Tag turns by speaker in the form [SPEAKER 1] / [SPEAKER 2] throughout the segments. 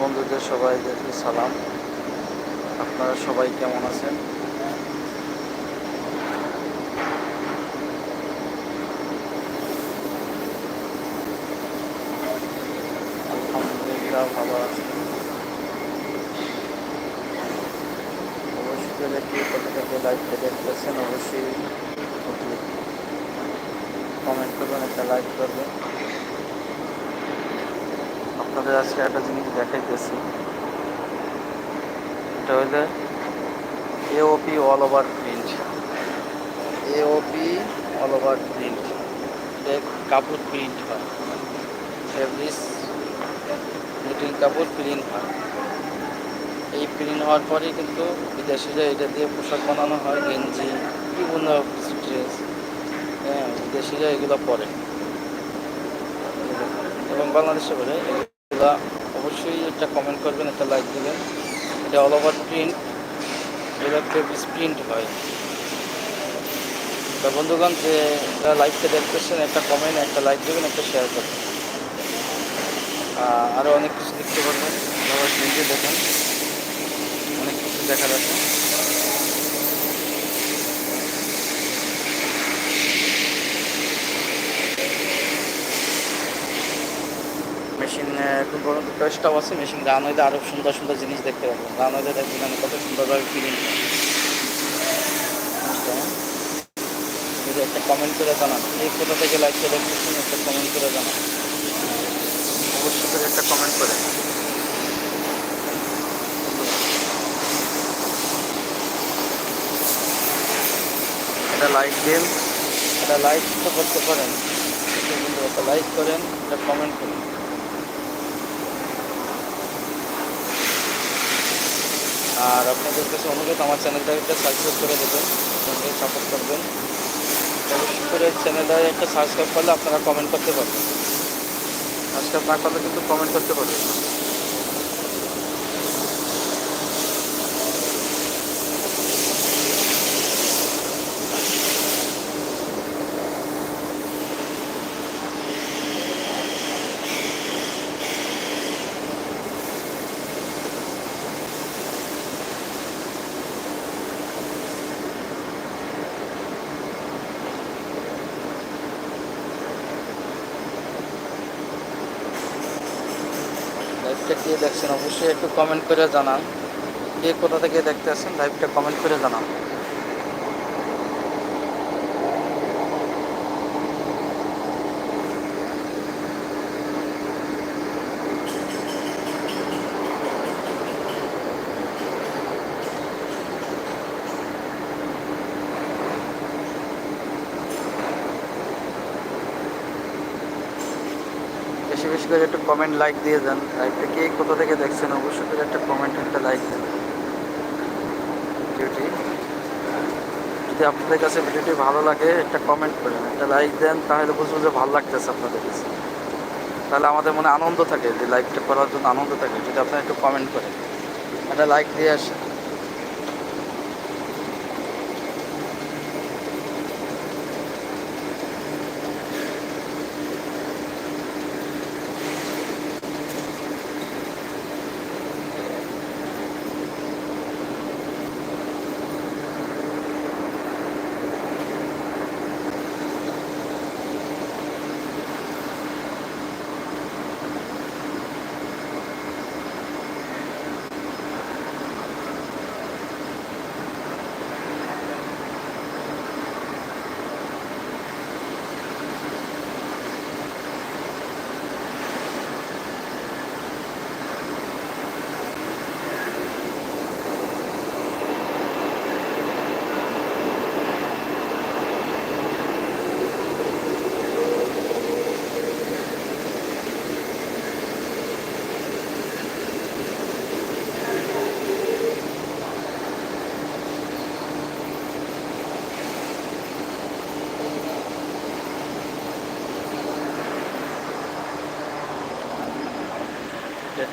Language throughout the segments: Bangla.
[SPEAKER 1] বন্ধুদের সবাইদেরকে সালাম। আপনারা সবাই কেমন আছেন? আলহামদুলিল্লাহ ভালো আছেন অবশ্যই দেখি কোথা থেকে লাইভটা দেখতেছেন, অবশ্যই কমেন্ট করবেন, একটা লাইক করবেন। আপনাদের আজকে একটা জিনিস দেখাইতেছি। এটা হইলে AOP all over print AOP all over print কাপড় প্রিন্ট হয়। ফেব্রিক্স নিটিং কাপড় প্রিন্ট হয়। এই প্রিন্ট হওয়ার পরে কিন্তু বিদেশিরা এটা দিয়ে পোশাক বানানো হয়, গেঞ্জি, বিভিন্ন ড্রেস হ্যাঁ বিদেশিরা এগুলো পরে। এবং বাংলাদেশে পরে। এগুলো অবশ্যই একটা কমেন্ট করবেন, একটা লাইক দেবেন। এটা অল ওভার প্রিন্ট এগুলো ফেব্রিক্স প্রিন্ট হয়। তা বন্ধুগণ, যে লাইভটা দেখতেছেন একটা কমেন্ট একটা লাইক দেবেন, একটা শেয়ার করবেন। আরও অনেক কিছু দেখতে পারবেন। নিজে দেখেন। অনেক কিছু দেখা যাচ্ছে। এখন পর্যন্ত টেস্টটাও আছে মেশিন রান হইলে আরও সুন্দর সুন্দর জিনিস দেখতে পাবেন রান হইলে দেখবেন আমি কত সুন্দরভাবে ফিলিং যদি একটা কমেন্ট করে জানান। এই কোথা থেকে লাইকটা দেখতেছেন একটা কমেন্ট করে জানান। অবশ্যই করে একটা কমেন্ট করে। এটা লাইক দিন। এটা লাইক তো করতে পারেন। একটা লাইক করেন একটা কমেন্ট করেন। আর আপনাদের কাছে অনুরোধ, আমার চ্যানেলটাকে সাবস্ক্রাইব করে দেবেন সাপোর্ট করবেন। অবশ্যই করে চ্যানেলটা একটা সাবস্ক্রাইব করলে আপনারা কমেন্ট করতে পারবেন। সাবস্ক্রাইব না করলে কিন্তু কমেন্ট করতে পারবেন না লাইভটা কে দেখছেন, অবশ্যই একটু কমেন্ট করে জানান। কে কোথা থেকে দেখতে আসছেন লাইভটা কমেন্ট করে জানান। বেশি করে একটু কমেন্ট লাইক দিয়ে যান লাইভটা কে কোথা থেকে দেখছেন, অবশ্যই করে একটা কমেন্ট একটা লাইক দেন। ভিডিওটি যদি আপনাদের কাছে ভিডিওটি ভালো লাগে, একটা কমেন্ট করেন, একটা লাইক দেন, তাহলে বুঝব যে ভালো লাগতেছে আপনাদের কাছে। তাহলে আমাদের মনে আনন্দ থাকে যে লাইকটা করার জন্য আনন্দ থাকে, যদি আপনারা একটু কমেন্ট করেন। একটা লাইক দিয়ে আসেন।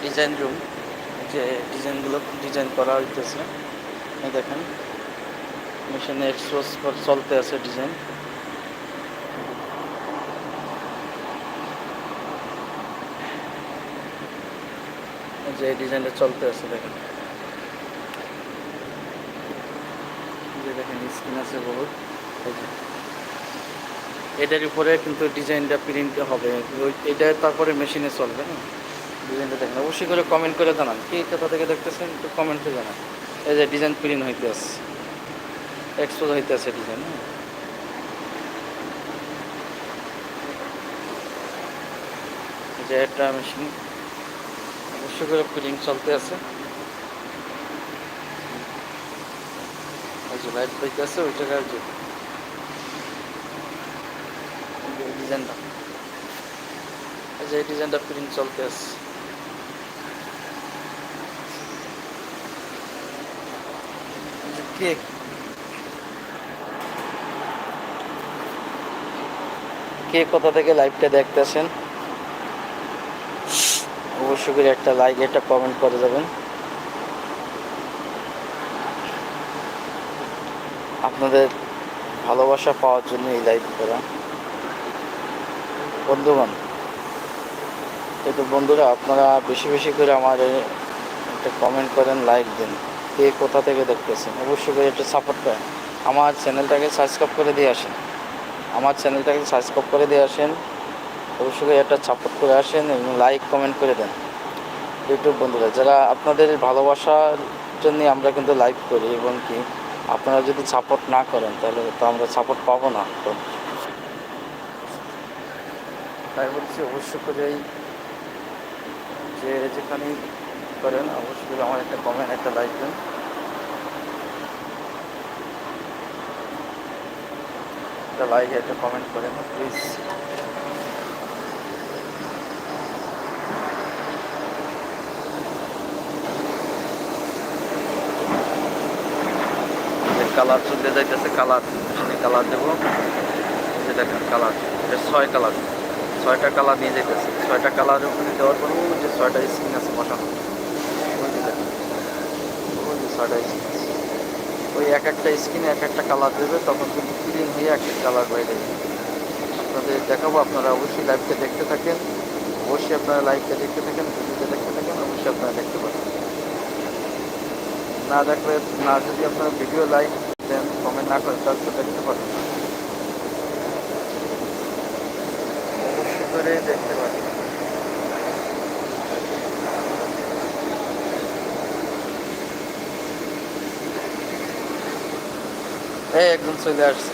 [SPEAKER 1] ডিজাইন রুম যে ডিজাইনগুলো ডিজাইন করা হইতেছে। দেখেন মেশিনে এক্সপোজ চলতে আছে ডিজাইন যে ডিজাইনটা চলতে আছে, দেখেন। যে দেখেন স্ক্রিন আছে বহুত। এটার উপরে কিন্তু ডিজাইনটা প্রিন্ট হবে। এটা তারপরে মেশিনে চলবে না? ডিজাইনটা দেখেন অবশ্যই করে কমেন্ট করে জানান। কে কোথা থেকে দেখতেছেন, একটু কমেন্টে জানান। এই যে ডিজাইন প্রিন্ট হইতে আছে। এক্সপোজ হইতে আছে ডিজাইন যে একটা মেশিন অবশ্যই করে প্রিন্ট চলতে আছে। যে লাইট হইতে আছে, ওই জায়গায় যে ডিজাইনটা এই যে ডিজাইনটা প্রিন্ট চলতে আছে এই যে কেক কে কোথা থেকে লাইভটা দেখতেছেন? অবশ্যই করে একটা লাইক একটা কমেন্ট করে যাবেন। আপনাদের ভালোবাসা পাওয়ার জন্য এই লাইভ করা। বন্ধুগণ কিন্তু বন্ধুরা, আপনারা বেশি বেশি করে আমার একটা কমেন্ট করেন লাইক দিন। কে কোথা থেকে দেখতেছেন? অবশ্যই করে একটা সাপোর্ট করেন। আমার চ্যানেলটাকে সাবস্ক্রাইব করে দিয়ে আসেন। আমার চ্যানেলটাকে সাবস্ক্রাইব করে দিয়ে আসেন। অবশ্যই করে একটা সাপোর্ট করে আসেন এবং লাইক কমেন্ট করে দেন। ইউটিউব বন্ধুরা, যারা আপনাদের ভালোবাসার জন্য আমরা কিন্তু লাইভ করি এবং কি আপনারা যদি সাপোর্ট না করেন, তাহলে তো আমরা সাপোর্ট পাবো না। তো তাই বলছি, অবশ্যই করেই যে যেখানেই করেন, অবশ্যই আমার একটা কমেন্ট একটা লাইক দেন। একটা লাইক একটা কমেন্ট করেন প্লিজ কালার চলতে যাইতেছে কালার মেশিনে কালার দেবো। যে দেখেন কালার এটা ছয় কালার ছয়টা কালার নিয়ে যাইতেছে। ছয়টা কালারের উপরে দেওয়ার পর যে ছয়টা স্ক্রিন আছে বসানো। ওই এক একটা স্ক্রিনে এক একটা কালার দেবে, তখন কিন্তু ক্লিন হয়ে এক এক কালার বাইরে। আপনাদের দেখাবো, আপনারা অবশ্যই লাইভটা দেখতে থাকেন। অবশ্যই আপনারা লাইভটা দেখতে থাকেন, ভিডিওটা দেখতে থাকেন, অবশ্যই আপনারা দেখতে পারেন না দেখলে, না যদি আপনারা ভিডিও লাইক দেন কমেন্ট না করেন, তাহলে দেখতে পারেন অবশ্যই করে দেখতে পারেন এই একদম চলে আসছে।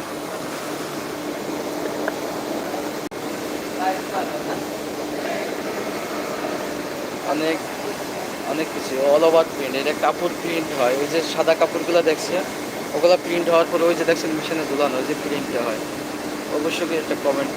[SPEAKER 1] অনেক অনেক কিছু। অল ওভার প্রিন্ট এটা কাপড় প্রিন্ট হয়, ওই যে সাদা কাপড়গুলো দেখছে, ওগুলো প্রিন্ট হওয়ার পরে ওই যে দেখছেন মেশিনে দোলানো ওই যে প্রিন্টটা হয়। অবশ্যই একটা কমেন্ট